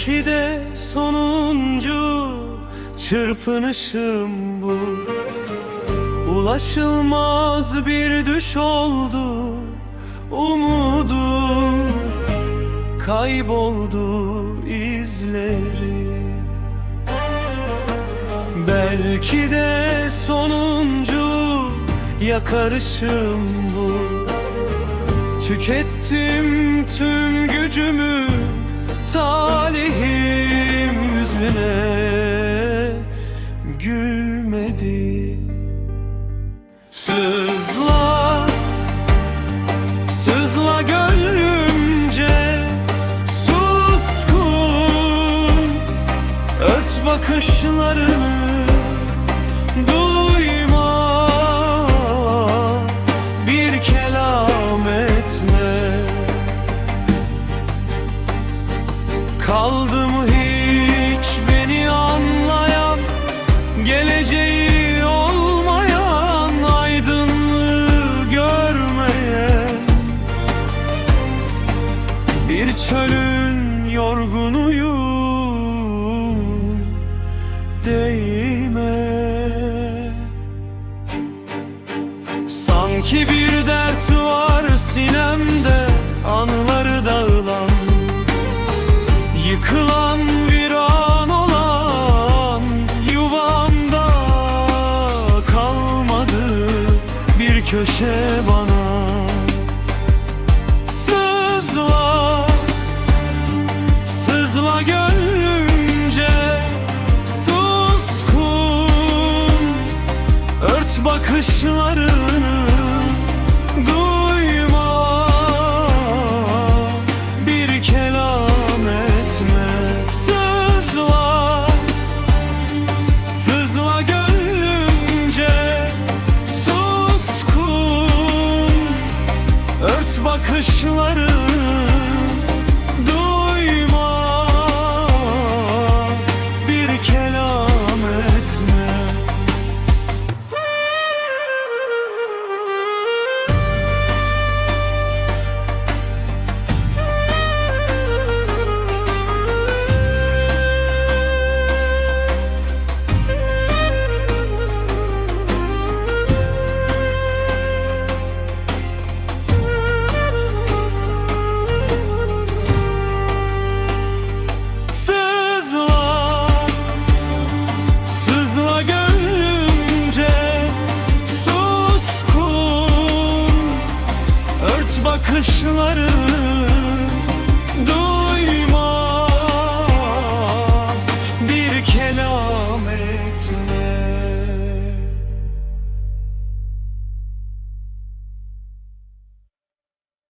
Belki de sonuncu çırpınışım bu. Ulaşılmaz bir düş oldu umudum Kayboldu izleri. Belki de sonuncu yakarışım bu. Tükettim tüm gücümü talihim yüzüne gülmedi. Sızla, sızla gönlümce suskun. Ört bakışlarını duyma çölün yorgunuyum Değme Sanki bir dert var sinemde Anıları dağılan Yıkılan viran olan Yuvamda kalmadı Bir köşe bana bakışlarını Duyma. Bir kelam etme. Sızla Sızla gönlümce. Suskun. Ört bakışlarını Suskun Ört bakışları